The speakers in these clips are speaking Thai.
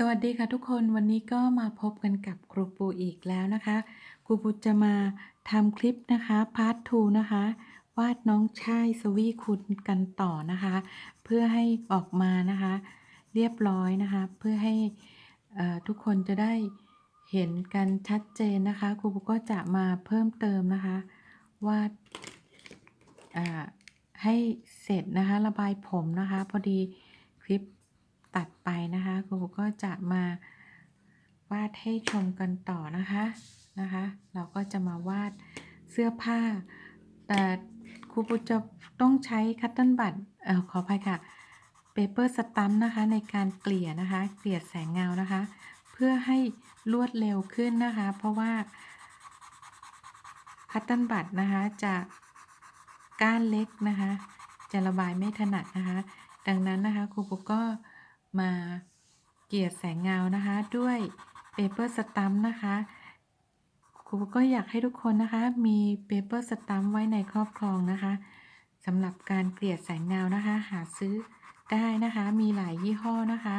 สวัสดีค่ะทุกคนวันนี้ก็มาพบกันกับครูปูอีกแล้วนะคะครูปูจะมาทำคลิปนะคะพาร์ท2นะคะ วาดน้องชายสวีคุณกันต่อนะคะ เพื่อให้ออกมานะคะ เรียบร้อยนะคะ เพื่อให้ทุกคนจะได้เห็นกันชัดเจนนะคะครูปูก็จะมาเพิ่มเติมนะคะ วาดให้เสร็จนะคะ ระบายผมนะคะ พอดีคลิป ตัดไปนะคะครูก็จะมาวาดให้ชมกันต่อนะคะนะคะ เราก็จะมาวาดเสื้อผ้าแต่ครูปูจะต้องใช้คัตเติ้ลบัตเอ่อขออภัยค่ะเปเปอร์สตัมนะคะในการเกลี่ยนะคะเกลี่ยแสงเงานะคะ เพื่อให้รวดเร็วขึ้นนะคะ เพราะว่าคัตเติ้ลบัตนะคะจะก้านเล็กนะคะ จะระบายไม่ถนัดนะคะ ดังนั้นนะคะครูปูก็ มาเกลี่ยแสงเงานะคะ ด้วยเปเปอร์สตัมนะคะครูปูก็อยากให้ทุกคนนะคะ มีเปเปอร์สตัมไว้ในครอบครองนะคะสำหรับการเกลี่ยแสงเงานะคะ หาซื้อได้นะคะ มีหลายยี่ห้อนะคะ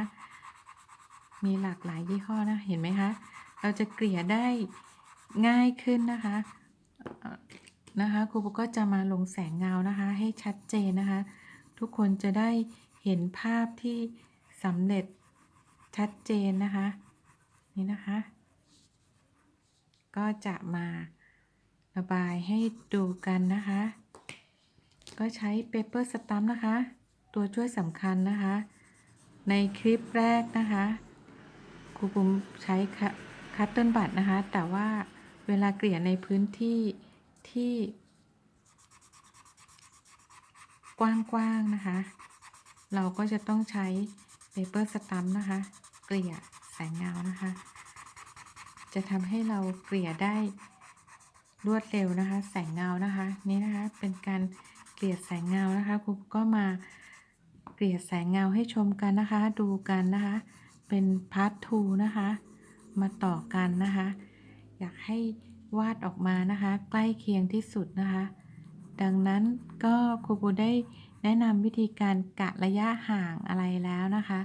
มีหลากหลายยี่ห้อนะเห็นไหมคะเราจะเกลี่ยได้ง่ายขึ้นนะคะนะคะครูปูก็จะมาลงแสงเงานะคะ ให้ชัดเจนนะคะ ทุกคนจะได้เห็นภาพที่ สำเร็จชัดเจนนะคะ นี่นะคะ ก็จะมาระบายให้ดูกันนะคะ ก็ใช้เปเปอร์สตัมนะคะ ตัวช่วยสำคัญนะคะ ในคลิปแรกนะคะครูปุ้มใช้คัตเติลบัตนะคะ แต่ว่าเวลาเกลี่ยในพื้นที่ที่ กว้างๆนะคะ เราก็จะต้องใช้ เปเปอร์สตัมนะคะ เกลี่ยแสงเงานะคะ จะทำให้เราเกลี่ยได้รวดเร็วนะคะ แสงเงานะคะ นี่นะคะเป็นการเกลี่ยแสงเงานะคะครูก็มาเกลี่ยแสงเงาให้ชมกันนะคะ ดูกันนะคะ เป็นพาร์ททูนะคะ มาต่อกันนะคะ อยากให้วาดออกมานะคะ ใกล้เคียงที่สุดนะคะ ดังนั้นก็ครูปูได้ แนะนำวิธีการกะระยะห่างอะไรแล้วนะคะ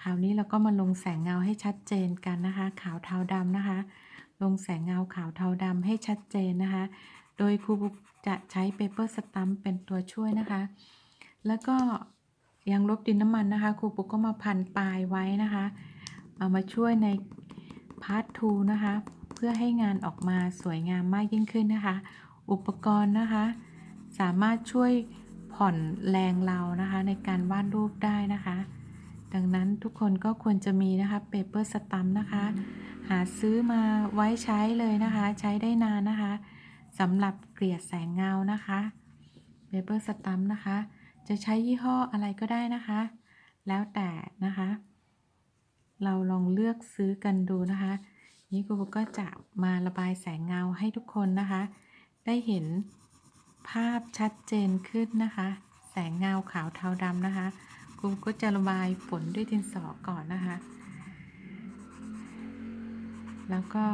คราวนี้เราก็มาลงแสงเงาให้ชัดเจนกันนะคะ ขาวเทาดำนะคะ ลงแสงเงาขาวเทาดำให้ชัดเจนนะคะ โดยครูปูจะใช้เปเปอร์สตัมป์เป็นตัวช่วยนะคะ แล้วก็ยางลบดินน้ำมันนะคะครูปูก็มาพันปลายไว้นะคะ เอามาช่วยในพาร์ททูนะคะ เพื่อให้งานออกมาสวยงามมากยิ่งขึ้นนะคะ อุปกรณ์นะคะ สามารถช่วย ผ่อนแรงเรานะคะ ในการวาดรูปได้นะคะ ดังนั้นทุกคนก็ควรจะมีนะคะเปเปอร์สตัมนะคะ หาซื้อมาไว้ใช้เลยนะคะ ใช้ได้นานนะคะสำหรับเกลี่ยแสงเงานะคะเปเปอร์สตัมนะคะ จะใช้ยี่ห้ออะไรก็ได้นะคะ แล้วแต่นะคะ เราลองเลือกซื้อกันดูนะคะ นี่ครูก็จะมาระบายแสงเงาให้ทุกคนนะคะ ได้เห็น ภาพชัดเจนขึ้นนะคะ แสงเงาขาวเทาดำนะคะครูก็จะระบายฝนด้วยดินสอก่อนนะคะ แล้วก็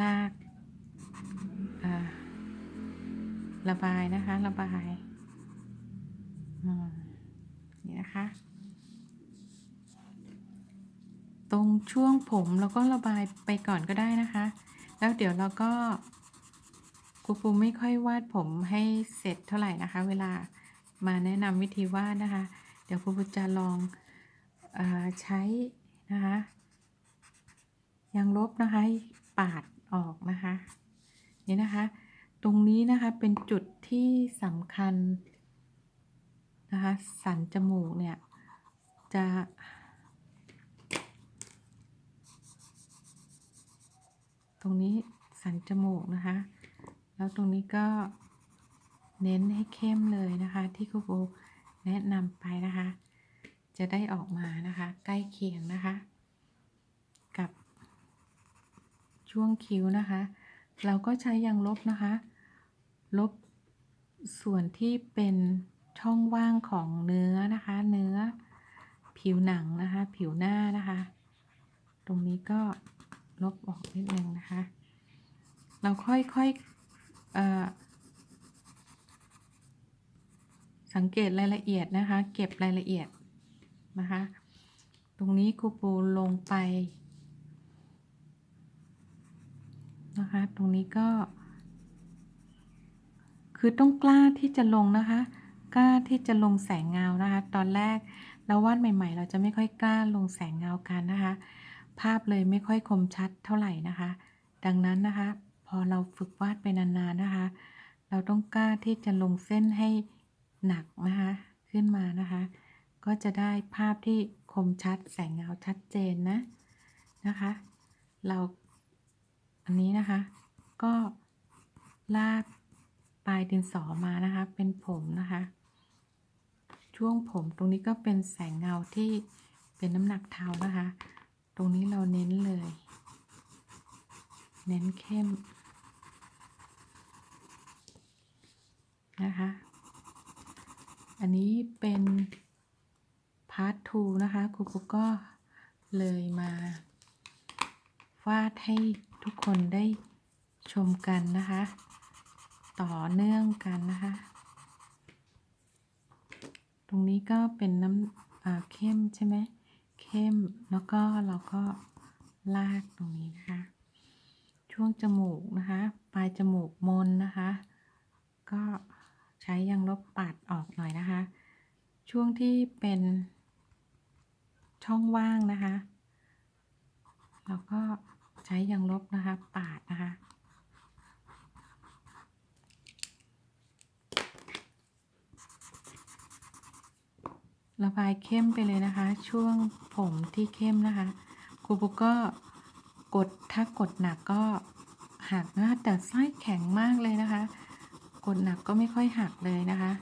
ลากระบายนะคะ ระบายนี่นะคะ ตรงช่วงผมเราก็ระบายไปก่อนก็ได้นะคะ แล้วเดี๋ยวเราก็ ครูปูไม่ค่อยวาดผมให้เสร็จเท่าไหร่นะคะ เวลามาแนะนำวิธีวาดนะคะ เดี๋ยวครูปูจะลองอใช้นะคะยางลบนะคะปาดออกนะคะ นี่นะคะ ตรงนี้นะคะเป็นจุดที่สำคัญนะคะ สันจมูกเนี่ยจะตรงนี้สันจมูกนะคะ แล้วตรงนี้ก็เน้นให้เข้มเลยนะคะ ที่ครูปูแนะนำไปนะคะ จะได้ออกมานะคะ ใกล้เคียงนะคะ กับช่วงคิ้วนะคะ เราก็ใช้ยางลบนะคะ ลบส่วนที่เป็นช่องว่างของเนื้อนะคะ เนื้อผิวหนังนะคะ ผิวหน้านะคะ ตรงนี้ก็ลบออกนิดนึงนะคะ เราค่อยๆเอ่อ สังเกตรายละเอียดนะคะ เก็บรายละเอียดนะคะ ตรงนี้ครูปูลงไปนะคะ ตรงนี้ก็ คือต้องกล้าที่จะลงนะคะ กล้าที่จะลงแสงเงานะคะ ตอนแรกเราวาดใหม่ ๆ เราจะไม่ค่อยกล้าลงแสงเงากันนะคะ ภาพเลยไม่ค่อยคมชัดเท่าไหร่นะคะ ดังนั้นนะคะ อเราฝึกวาดไปนานๆนะคะ เราต้องกล้าที่จะลงเส้นให้หนักนะคะ ขึ้นมานะคะ ก็จะได้ภาพที่คมชัดแสงเงาชัดเจนนะนะคะ เราอันนี้นะคะ ก็ลากปลายดินสอมานะคะ เป็นผมนะคะ ช่วงผมตรงนี้ก็เป็นแสงเงาที่เป็นน้ำหนักเทานะคะ ตรงนี้เราเน้นเลย เน้นเข้มนะคะ อันนี้เป็นพาร์ท2นะคะครูปุ๊กก็เลยมาวาดให้ทุกคนได้ชมกันนะคะ ต่อเนื่องกันนะคะ ตรงนี้ก็เป็นน้ำอ่าเข้มใช่ไหมเข้มแล้วก็เราก็ลากตรงนี้นะคะ ช่วงจมูกนะคะ ปลายจมูกมนนะคะ ก็ ใช้ยางลบปาดออกหน่อยนะคะ ช่วงที่เป็นช่องว่างนะคะเราก็ใช้ยางลบนะคะ ปาดนะคะ ระบายเข้มไปเลยนะคะ ช่วงผมที่เข้มนะคะครูปุ๊กก็กดถ้ากดหนักก็หักนะแต่ไส้แข็งมากเลยนะคะ กดหนักก็ไม่ค่อยหักเลยนะคะ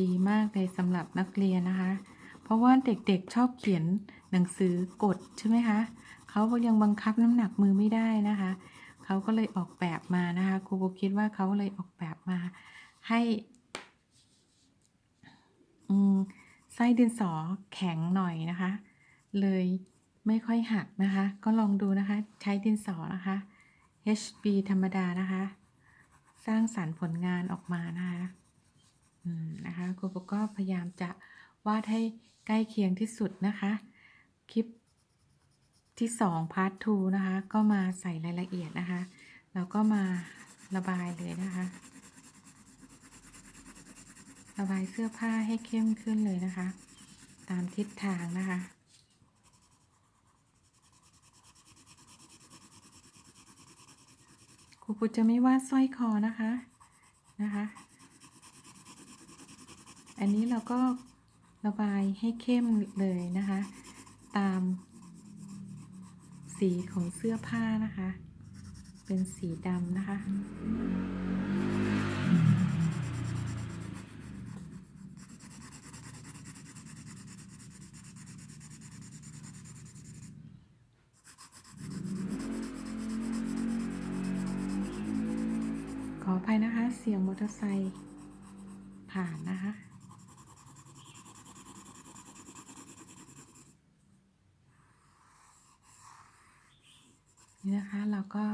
ดีมากเลยสำหรับนักเรียนนะคะ เพราะว่าเด็กๆชอบเขียนหนังสือกดใช่ไหมคะเขายังบังคับน้ำหนักมือไม่ได้นะคะเขาก็เลยออกแบบมานะคะครูปุ๊กคิดว่าเขาเลยออกแบบมาให้ไส้ดินสอแข็งหน่อยนะคะ เลยไม่ค่อยหักนะคะ ก็ลองดูนะคะ ใช้ดินสอนะคะ HB ธรรมดานะคะ สร้างสรรค์ผลงานออกมานะคะอืมนะคะครูปก็พยายามจะวาดให้ใกล้เคียงที่สุดนะคะ คลิปที่2พาร์ท2นะคะ ก็มาใส่รายละเอียดนะคะ แล้วก็มาระบายเลยนะคะ ระบายเสื้อผ้าให้เข้มขึ้นเลยนะคะ ตามทิศทางนะคะ รูปุจะไม่วาดสร้อยคอนะคะนะคะ อันนี้เราก็ระบายให้เข้มเลยนะคะ ตามสีของเสื้อผ้านะคะ เป็นสีดำนะคะ ออภัยนะคะ เสียงมอเตอร์ไซค์ผ่านนะคะ นี่นะคะเราก็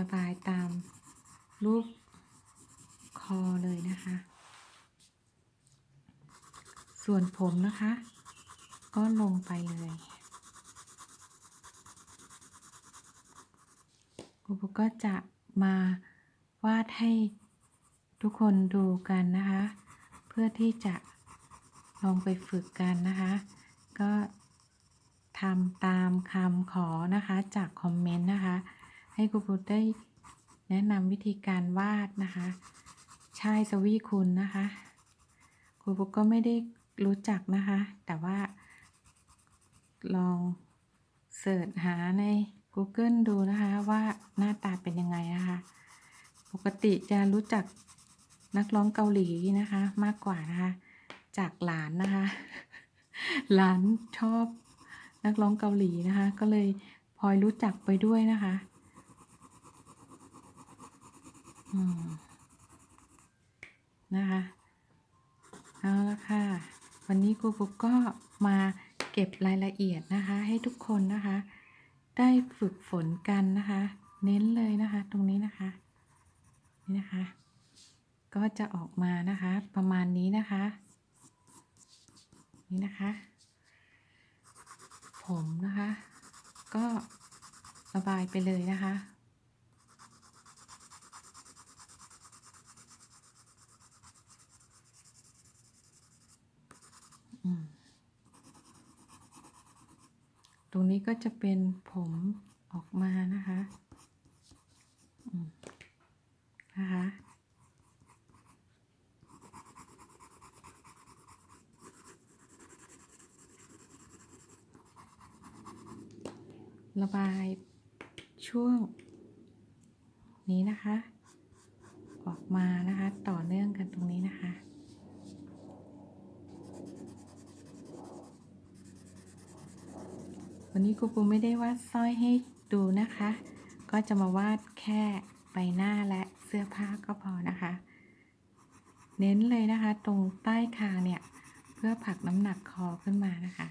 ระบายตามรูปคอเลยนะคะ ส่วนผมนะคะ ก็ลงไปเลยครูปุ๊กก็จะ มาวาดให้ทุกคนดูกันนะคะ เพื่อที่จะลองไปฝึกกันนะคะ ก็ทำตามคำขอนะคะจากคอมเมนต์นะคะ ให้ครูปุ๊กได้แนะนำวิธีการวาดนะคะ ชายสวีคุณนะคะครูปุ๊กก็ไม่ได้รู้จักนะคะ แต่ว่าลองเสิร์ชหาใน Google ดูนะคะว่าหน้าตาเป็นยังไงนะคะ ปกติจะรู้จักนักร้องเกาหลีนะคะ มากกว่านะคะ จากหลานนะคะ หลานชอบนักร้องเกาหลีนะคะ ก็เลยพลอยรู้จักไปด้วยนะคะนะคะเอาละค่ะ วันนี้ครูปุ๊กก็มาเก็บรายละเอียดนะคะ ให้ทุกคนนะคะ ได้ฝึกฝนกันนะคะ เน้นเลยนะคะ ตรงนี้นะคะ นี่นะคะ ก็จะออกมานะคะ ประมาณนี้นะคะ นี่นะคะ ผมนะคะ ก็ระบายไปเลยนะคะอืม ต รงนี้ก็จะเป็นผมออกมานะคะนะคะระบายช่วงนี้นะคะ ออกมานะคะต่อเนื่องกันตรงนี้นะคะ วันนี้ครูปูไม่ได้วาดสร้อยให้ดูนะคะ ก็จะมาวาดแค่ใบหน้าและเสื้อผ้าก็พอนะคะ เน้นเลยนะคะ ตรงใต้คางเนี่ย เพื่อผลักน้ำหนักคอขึ้นมานะคะ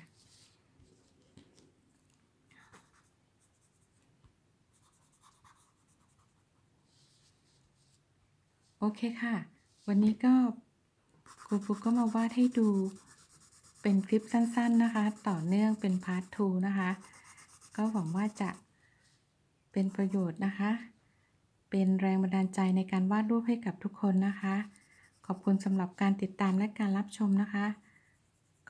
โอเคค่ะ วันนี้ก็ครูปูก็มาวาดให้ดู เป็นคลิปสั้นๆนะคะ ต่อเนื่องเป็นพาร์ท2นะคะ ก็หวังว่าจะเป็นประโยชน์นะคะ เป็นแรงบันดาลใจในการวาดรูปให้กับทุกคนนะคะ ขอบคุณสำหรับการติดตามและการรับชมนะคะ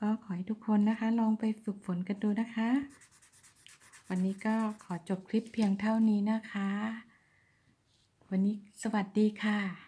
ก็ขอให้ทุกคนนะคะ ลองไปฝึกฝนกันดูนะคะ วันนี้ก็ขอจบคลิปเพียงเท่านี้นะคะ วันนี้สวัสดีค่ะ